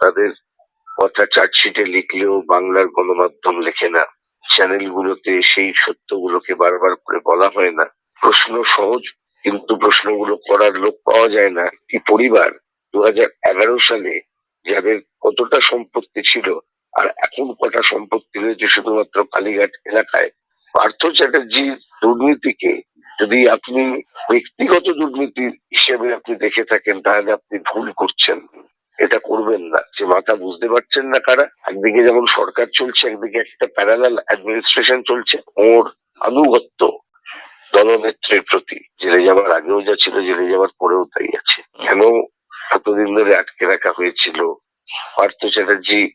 তাদের কথা চার্জশিটে লিখলেও বাংলার গণমাধ্যম লেখে না। চ্যানেলগুলোতে সেই সত্যগুলোকে বারবার করে বলা হয় না। প্রশ্ন সহজ, কিন্তু প্রশ্নগুলো করার লোক পাওয়া যায় না। কি পরিবার দু এগারো সালে যাদের কতটা সম্পত্তি ছিল আর এখন কটা সম্পত্তি রয়েছে শুধুমাত্র কালীঘাট এলাকায়? পার্থ চ্যাটার্জির দুর্নীতিকে যদি আপনি ব্যক্তিগত দুর্নীতি হিসেবে আপনি দেখে থাকেন, তাহলে আপনি ভুল করছেন। এটা করবেন না। যে মাথা বুঝতে পারছেন না কারা, একদিকে যেমন সরকার চলছে, একদিকে একটা প্যারালাল অ্যাডমিনিস্ট্রেশন চলছে, ওর আনুগত্য দলনেত্রীর প্রতি। জেলে যাওয়ার আগেও যা ছিল, জেলে যাওয়ার পরেও তাই আছে। কেন এতদিন ধরে আটকে রাখা হয়েছিল? পার্থ চ্যাটার্জি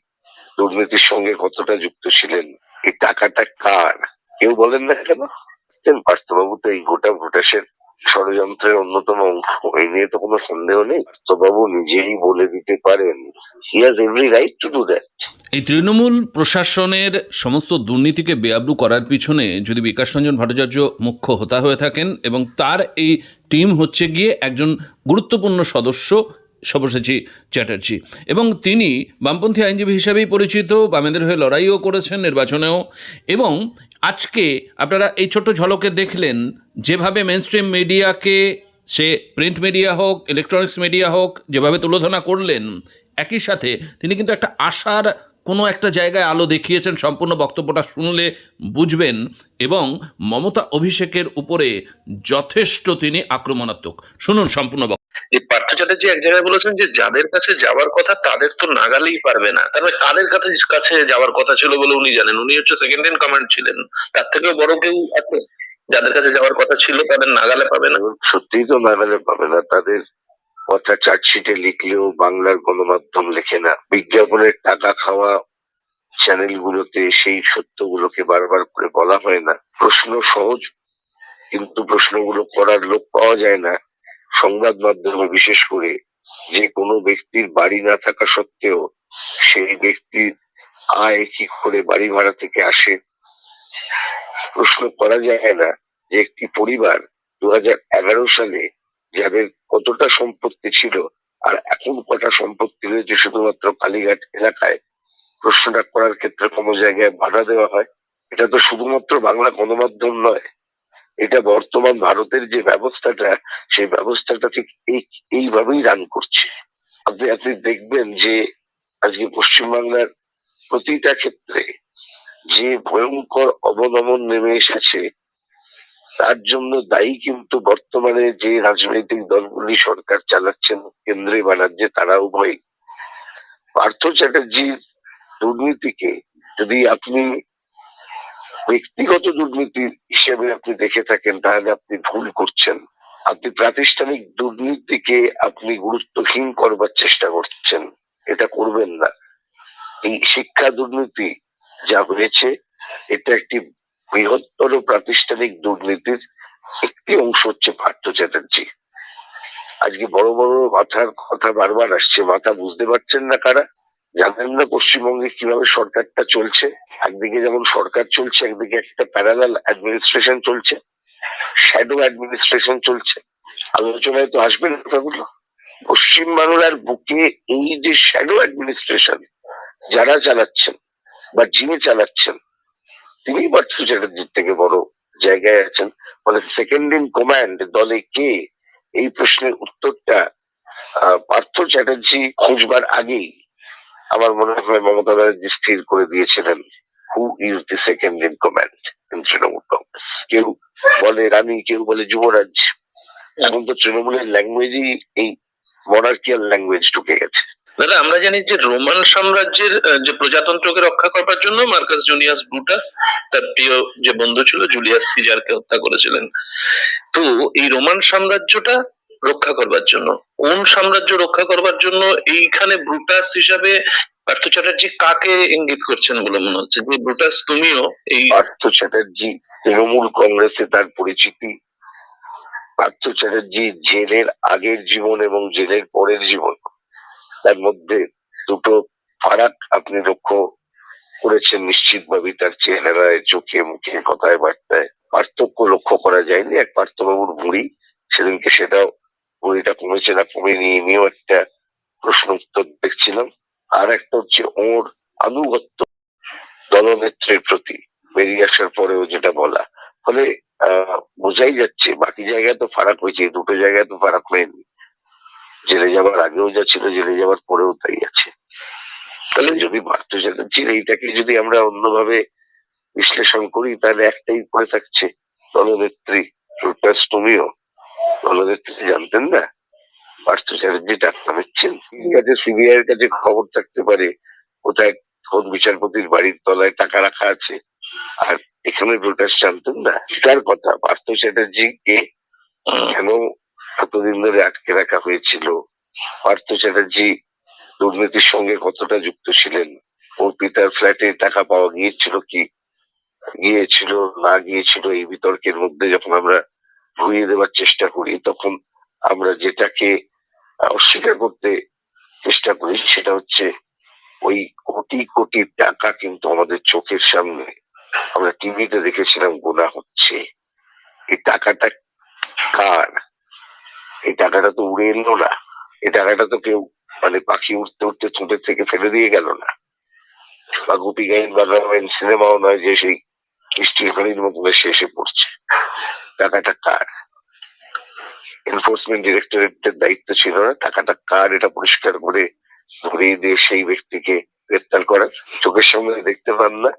দুর্নীতির সঙ্গে কতটা যুক্ত ছিলেন? এই টাকাটা কার? কেউ বলেন না কেন? পার্থবাবু তো এই গোটা ভোটাসের ষড়যন্ত্রের অন্যতম অংশ। এই নিয়ে তো কোনো সন্দেহ নেই। বাবু নিজেই বলে দিতে পারেন। He every right to do that এই তৃণমূল প্রশাসনের সমস্ত দুর্নীতিকে বেআব্রু করার পিছনে যদি বিকাশ রঞ্জন ভট্টাচার্য মুখ্য হোতা হয়ে থাকেন এবং তার এই টিম হচ্ছে গিয়ে একজন গুরুত্বপূর্ণ সদস্য সব্যসাচী চ্যাটার্জি। এবং তিনি বামপন্থী আইনজীবী হিসাবেই পরিচিত, বামেদের হয়ে লড়াইও করেছেন নির্বাচনেও। এবং আজকে আপনারা এই ছোট্ট ঝলকে দেখলেন যেভাবে মেনস্ট্রিম মিডিয়াকে সে প্রিন্ট মিডিয়া হোক ইলেকট্রনিক্স মিডিয়া হোক, যেভাবে তুলোধনা করলেন, একই সাথে তিনি কিন্তু একটা আশার কোনো একটা জায়গায় আলো দেখিয়েছেন, সম্পূর্ণ বক্তব্যটা শুনলে বুঝবেন। এবং মমতা অভিষেকের উপরে যথেষ্ট তিনি আক্রমণাত্মক। শুনুন সম্পূর্ণ যে পার্থ চ্যাটার্জি এক জায়গায় বলেছেন যে, যাদের কাছে যাওয়ার কথা তাদের তো নাগালেই পারবে না। তারপরে কাদের কাছে কাছে যাওয়ার কথা ছিল বলে উনি জানেন। উনি হচ্ছে সেকেন্ড ইন কমান্ড ছিলেন। তার থেকেও বড় কেউ আছে যাদের কাছে যাওয়ার কথা ছিল, তাদের নাগালে পাবে না। এবং সত্যিই তো নাগালে পাবে না। তাদের কথা চার্জশিটে লিখলেও বাংলার গণমাধ্যম লেখে না। বিজ্ঞাপনের টাকা খাওয়া চ্যানেলগুলোতে সেই সত্যগুলোকে বারবার করে বলা হয় না। প্রশ্ন সহজ, কিন্তু প্রশ্নগুলো করার লোক পাওয়া যায় না। সংবাদ মাধ্যমে বিশেষ করে যে কোনো ব্যক্তির বাড়ি না থাকা সত্ত্বেও সেই ব্যক্তির আয় কি করে বাড়ি ভাড়া থেকে আসে, প্রশ্ন করা যায় না যে একটি পরিবার দু সালে যাদের কতটা সম্পত্তি ছিল আর এখন কটা সম্পত্তি রয়েছে শুধুমাত্র কালীঘাট এলাকায়, প্রশ্নটা করার ক্ষেত্রে কোনো জায়গায় বাধা দেওয়া হয়। এটা তো শুধুমাত্র বাংলা গণমাধ্যম নয় এটা বর্তমান ভারতের যে ব্যবস্থাটা, সেই ব্যবস্থাটা ঠিক এই, এইভাবেই রান করছে। আপনি আপনি দেখবেন যে আজকে পশ্চিমবাংলার প্রতিটা ক্ষেত্রে যে ভয়ঙ্কর অবনমন নেমে এসেছে, তার জন্য দায়ী কিন্তু বর্তমানে যে রাজনৈতিক দলগুলি সরকার চালাচ্ছেন কেন্দ্রে বা রাজ্যে, তারা উভয় পার্থ চ্যাটার্জির দুর্নীতিকে যদি আপনি ব্যক্তিগত দুর্নীতি হিসেবে আপনি দেখে থাকেন, তাহলে আপনি ভুল করছেন। আপনি প্রাতিষ্ঠানিক দুর্নীতিকে আপনি গুরুত্বহীন করবার চেষ্টা করছেন। এটা করবেন না। এই শিক্ষা দুর্নীতি যা হয়েছে, এটা একটি বৃহত্তর প্রাতিষ্ঠানিক দুর্নীতির একটি অংশ হচ্ছে পার্থ চ্যাটার্জি। আজকে বড় বড় মাথার কথা বারবার আসছে, মাথা বুঝতে পারছেন না কারা? জানেন না পশ্চিমবঙ্গে কীভাবে সরকারটা চলছে। একদিকে যেমন সরকার চলছে, একদিকে একটা প্যারালাল অ্যাডমিনিস্ট্রেশন চলছে শ্যাডো অ্যাডমিনিস্ট্রেশন চলছে। আলোচনায় তো আসবে কথাগুলো পশ্চিম বাংলার বুকে এই যে শ্যাডো অ্যাডমিনিস্ট্রেশন যারা চালাচ্ছেন বা যিনি চালাচ্ছেন তিনি পার্থ চ্যাটার্জির থেকে বড় জায়গায় আছেন। ফলে সেকেন্ড ইন কমান্ড দলে কে? এই প্রশ্নের উত্তরটা পার্থ চ্যাটার্জি খুঁজবার আগেই আমার মনে হয় মমতা ব্যানার্জি স্থির করে দিয়েছিলেন। Who is the second in command in Trinamool Congress? কেউ বলে রানী, কেউ বলে যুবরাজ। এখন তো তৃণমূলের ল্যাঙ্গুয়েজই এই মনার্কিয়াল ল্যাঙ্গুয়েজ ঢুকে গেছে। দাদা, আমরা জানি যে রোমান সাম্রাজ্যের যে প্রজাতন্ত্রকে রক্ষা করবার জন্য মার্কাস জুনিয়াস ব্রুটা তার প্রিয় যে বন্ধু ছিল, জুলিয়াস সিজারকে হত্যা করেছিলেন। তো এই রোমান সাম্রাজ্যটা রক্ষা করবার জন্য, কোন সাম্রাজ্য রক্ষা করবার জন্য এইখানে ব্রুটাস হিসাবে পার্থ চ্যাটার্জি কাকে ইঙ্গিত করছেন বলে মনে হচ্ছে? যে ব্রুটাস, তুমিও এই পার্থ চ্যাটার্জি তৃণমূল কংগ্রেসে তার পরিচিতি। পার্থ চ্যাটার্জি জেলের আগের জীবন এবং জেলের পরের জীবন। তার মধ্যে দুটো ফারাক আপনি লক্ষ্য করেছেন নিশ্চিতভাবেই তার চেহারায়, চোখে, মুখে কথায়, বার্তায়। পার্থক্য লক্ষ্য করা যায়নি। এক পার্থবাবুর ভুঁড়ি, সেদিনকে সেটাও ভুঁড়িটা কমেছে না, কমে নিয়ে নিয়েও একটা প্রশ্ন উত্তর আর একটা হচ্ছে ওর আনুগত্য দলনেত্রীর প্রতি বেরিয়ে আসার পরেও যেটা বলা। ফলে বোঝাই যাচ্ছে বাকি জায়গায় তো ফারাক হয়েছে দুটো জায়গায় তো ফারাক হয়নি। জেলে যাওয়ার আগেও যা ছিল, জেলে যাওয়ার পরেও তাই আছে। তাহলে যদি পার্থ চ্যাটার্জির এইটাকে যদি আমরা অন্যভাবে বিশ্লেষণ করি, তাহলে একটাই পড়ে থাকছে, দলনেত্রী তুমিও দলনেত্রী জানতেন না? পার্থ চ্যাটার্জি টাকা নিচ্ছেন ঠিক আছে সিবিআই এর কাছে খবর থাকতে পারে, কোথায় কোন বিচারপতির বাড়ির তলায় টাকা রাখা আছে, আর এখানে রুটাস জানতেন না তার কথা। পার্থ চ্যাটার্জিকে কেন এতদিন ধরে আটকে রাখা হয়েছিল পার্থ চ্যাটার্জি দুর্নীতির সঙ্গে কতটা যুক্ত ছিলেন, ওর পিতার ফ্ল্যাটে টাকা পাওয়া গিয়েছিল কি, গিয়েছিল, না গিয়েছিল, এই বিতর্কের মধ্যে যখন আমরা ঘুরিয়ে দেওয়ার চেষ্টা করি, তখন আমরা যেটাকে অস্বীকার করতে চেষ্টা করি, সেটা হচ্ছে ওই কোটি কোটি টাকা কিন্তু আমাদের চোখের সামনে আমরা টিভিতে দেখেছিলাম গোনা হচ্ছে। এই টাকাটা কার? এই টাকাটা তো উড়ে এলো না। এই টাকাটা তো কেউ মানে পাখি উঠতে উঠতে ছুটে থেকে ফেলে দিয়ে গেল না। বা গুপি গাইন বা রামায়ণ সিনেমাও নয় যে সেই হাড়ির মতো এসে পড়ছে। টাকাটা কার? এনফোর্সমেন্ট ডিরেক্টরেটের দায়িত্ব ছিল না। টাকাটা কার এটা পরিষ্কার করে ধরিয়ে দিয়ে সেই ব্যক্তিকে গ্রেপ্তার করার চোখের সামনে দেখতে পান না।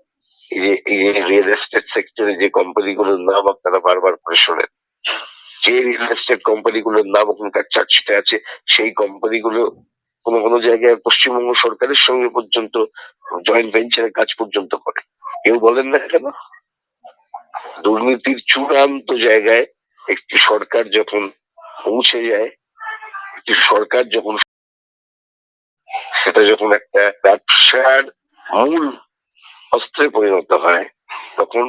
এই যে, এই রিয়েল এস্টেট সেক্টরে যে কোম্পানিগুলোর নাম আপনারা বারবার করে শোনেন। যে রিয়েল এস্টেট কোম্পানিগুলোর নাম ওখানকার চার্জশিটে আছে, সেই কোম্পানিগুলো কোনো কোনো জায়গায় পশ্চিমবঙ্গ সরকারের সঙ্গে পর্যন্ত জয়েন্ট ভেঞ্চারের কাজ পর্যন্ত করে। কেউ বলেন না কেন? দুর্নীতির চূড়ান্ত জায়গায় একটি সরকার যখন পৌঁছে যায় সরকার যখন সেটা যখন একটা ব্যবসার মূল অস্ত্রে পরিণত হয় তখন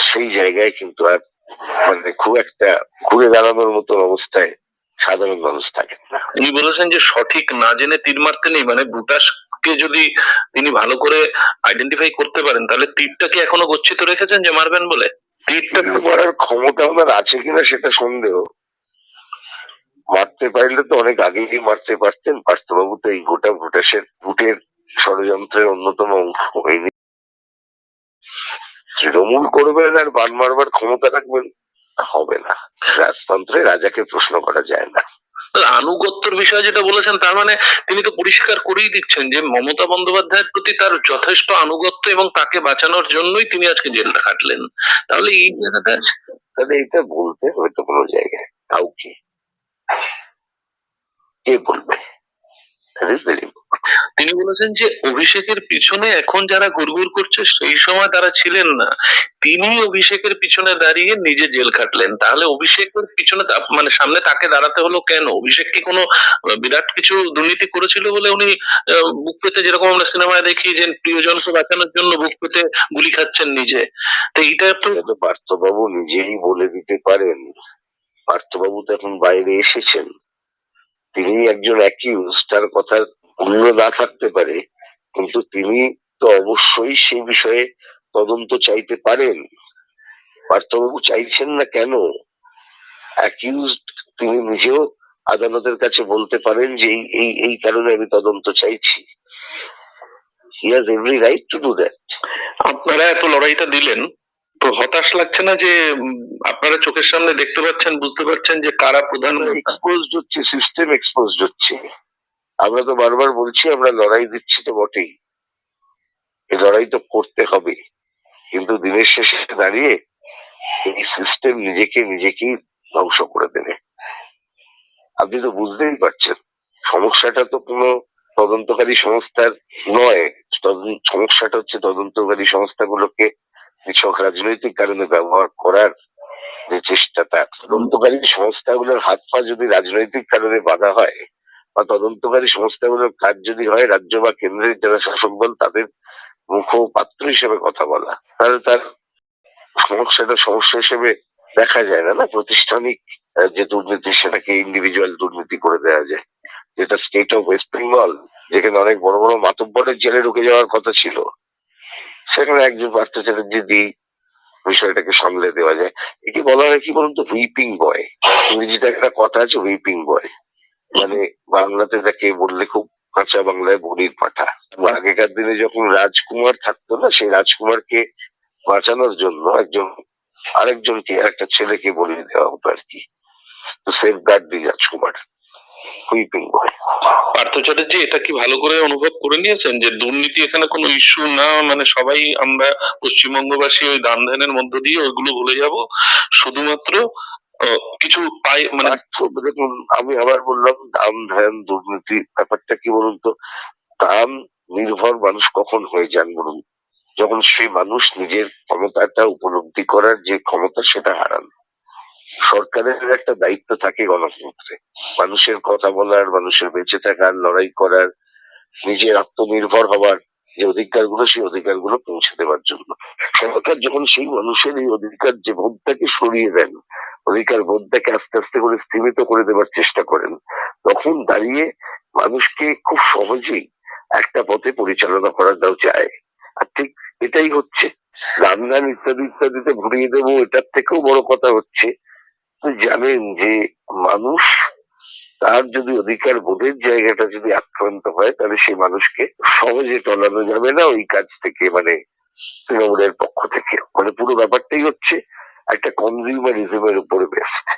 সেই জায়গায় কিন্তু আর মানে খুব একটা ঘুরে দাঁড়ানোর মতো অবস্থায় সাধারণ মানুষ থাকে না। তিনি বলেছেন যে সঠিক না জেনে তীর মারতে নেই মানে বুটাসকে যদি তিনি ভালো করে আইডেন্টিফাই করতে পারেন তাহলে তীরটাকে এখনও গচ্ছিত রেখেছেন যে মারবেন বলে? তীরটা মারার ক্ষমতা ওনার আছে কিনা সেটা সন্দেহ। মারতে পারলে তো অনেক আগেই মারতে পারতেন। পার্থবাবু তো এই গোটা ভোটাসের ভোটের ষড়যন্ত্রের অন্যতম অংশ হয়নি। তৃণমূল করবেন আর বান মারবার ক্ষমতা রাখবেন হবে না। রাজতন্ত্রে রাজাকে প্রশ্ন করা যায় না। আনুগত্যর বিষয়ে যেটা বলেছেন তার মানে তিনি তো পরিষ্কার করেই দিচ্ছেন যে মমতা বন্দ্যোপাধ্যায়ের প্রতি তার যথেষ্ট আনুগত্য এবং তাকে বাঁচানোর জন্যই তিনি আজকে জেলটা কাটলেন তাহলে এই জায়গাটা তাহলে এটা বলতে হয়তো কোনো জায়গায় কাউকে। কে বলবে. তিনি বলেছেন যে অভিষেকের পিছনে এখন যারা ঘুরঘুর করছে সেই সময় তারা ছিলেন না। তিনি অভিষেকের পিছনে দাঁড়িয়ে নিজে জেল খাটলেন। তাহলে অভিষেকের পিছনে মানে সামনে তাকে দাঁড়াতে হলো কেন? অভিষেক কি কোনো বিরাট কিছু দুর্নীতি করেছিল বলে উনি বুক পেতে যেরকম আমরা সিনেমায় দেখি যে প্রিয়জনকে বাঁচানোর জন্য বুক পেতে গুলি খাচ্ছেন নিজে। তো এইটা তো পার্থবাবু নিজেই বলে দিতে পারেন। পার্থবাবু তো এখন বাইরে এসেছেন। তিনি একজন অ্যাকিউজ তার কথা অন্য না থাকতে পারে, কিন্তু তিনি তো অবশ্যই সেই বিষয়ে তদন্ত চাইতে পারেন। পার্থবাবু চাইছেন না কেন? অ্যাকিউজ তিনি নিজেও আদালতের কাছে বলতে পারেন যে এই এই কারণে আমি তদন্ত চাইছি। He has every right to do that আপনারা এত লড়াইটা দিলেন তো হতাশ লাগছে না যে আপনারা চোখের সামনে দেখতে পাচ্ছেন বুঝতে পারছেন যে কারা প্রধান এক্সপোজড হচ্ছে সিস্টেম এক্সপোজড হচ্ছে। আমরা তো বারবার বলছি আমরা লড়াই দিচ্ছি তো বটেই। এই লড়াই তো করতে হবে। কিন্তু দিনের শেষে দাঁড়িয়ে এই সিস্টেম নিজেকে নিজেকেই ধ্বংস করে দেবে। আপনি তো বুঝতেই পারছেন সমস্যাটা তো কোনো তদন্তকারী সংস্থার নয়। সমস্যাটা হচ্ছে তদন্তকারী সংস্থাগুলোকে নিছক রাজনৈতিক কারণে ব্যবহার করার যে চেষ্টাটা, তদন্তকারী সংস্থাগুলোর হাত পা যদি রাজনৈতিক কারণে বাধা হয় বা তদন্তকারী সংস্থাগুলোর কাজ যদি হয়, রাজ্য বা কেন্দ্রের যারা শাসক বল তাদের মুখপাত্র হিসেবে কথা বলা। তাহলে তার সমস্যাটা সমস্যা হিসেবে দেখা যায় না না? প্রতিষ্ঠানিক যে দুর্নীতি, সেটাকে ইন্ডিভিজুয়াল দুর্নীতি করে দেওয়া যায়। যেটা স্টেট অফ ওয়েস্ট বেঙ্গল যেখানে অনেক বড় বড় মাতব্বরের জেলে ঢুকে যাওয়ার কথা ছিল। সেখানে একজন পার্থ চ্যাটার্জি দিয়ে বিষয়টাকে সামলে দেওয়া যায়। একে বলা হয় কি বলুন তো হুইপিং বয় ইংরেজিতে একটা কথা আছে হুইপিং বয় মানে বাংলাতে তাকে বললে খুব কাঁচা বাংলায় বনির পাঠা। আগেকার দিনে যখন রাজকুমার থাকতো না, সেই রাজকুমারকে বাঁচানোর জন্য একজন, আরেকজনকে একটা ছেলেকে বলিয়ে দেওয়া হতো আর কি। তো সেফ গার্ড দি রাজকুমার। বয় পার্থ চ্যাটার্জি এটা কি ভালো করে অনুভব করে নিয়েছেন যে দুর্নীতি এখানে কোনো ইস্যু না? মানে সবাই আমরা পশ্চিমবঙ্গবাসী ওই দান ধ্যানের মধ্য দিয়ে ওইগুলো ভুলে যাব। শুধুমাত্র কিছু পাই মানে দেখুন আমি আবার বললাম দাম ধ্যান দুর্নীতি ব্যাপারটা কি বলুন তো? দাম নির্ভর মানুষ কখন হয়ে যান বলুন? যখন সেই মানুষ নিজের ক্ষমতাটা উপলব্ধি করার যে ক্ষমতা সেটা হারান। সরকারের একটা দায়িত্ব থাকে গণতন্ত্রে। মানুষের কথা বলার, মানুষের বেঁচে থাকার, লড়াই করার, নিজের আত্মনির্ভর হওয়ার যে অধিকারগুলো সেই অধিকারগুলো পৌঁছে দেওয়ার জন্য। সরকার যখন সেই মানুষের এই অধিকার যে বোধটাকে সরিয়ে দেন, অধিকার বোধটাকে আস্তে আস্তে করে স্থিমিত করে দেওয়ার চেষ্টা করেন, তখন দাঁড়িয়ে মানুষকে খুব সহজেই একটা পথে পরিচালনা করা দাও যায়। আর ঠিক এটাই হচ্ছে। রামগান ইত্যাদি ইত্যাদিতে ঘুরিয়ে দেবো, এটার থেকেও বড় কথা হচ্ছে আপনি জানেন যে মানুষ, তার যদি অধিকার বোধের জায়গাটা যদি আক্রান্ত হয়, তাহলে সেই মানুষকে সহজে টলানো যাবে না ওই কাজ থেকে মানে তৃণমূলের পক্ষ থেকে। মানে পুরো ব্যাপারটাই হচ্ছে একটা কনজিউমারিজমের উপরে বেস্ট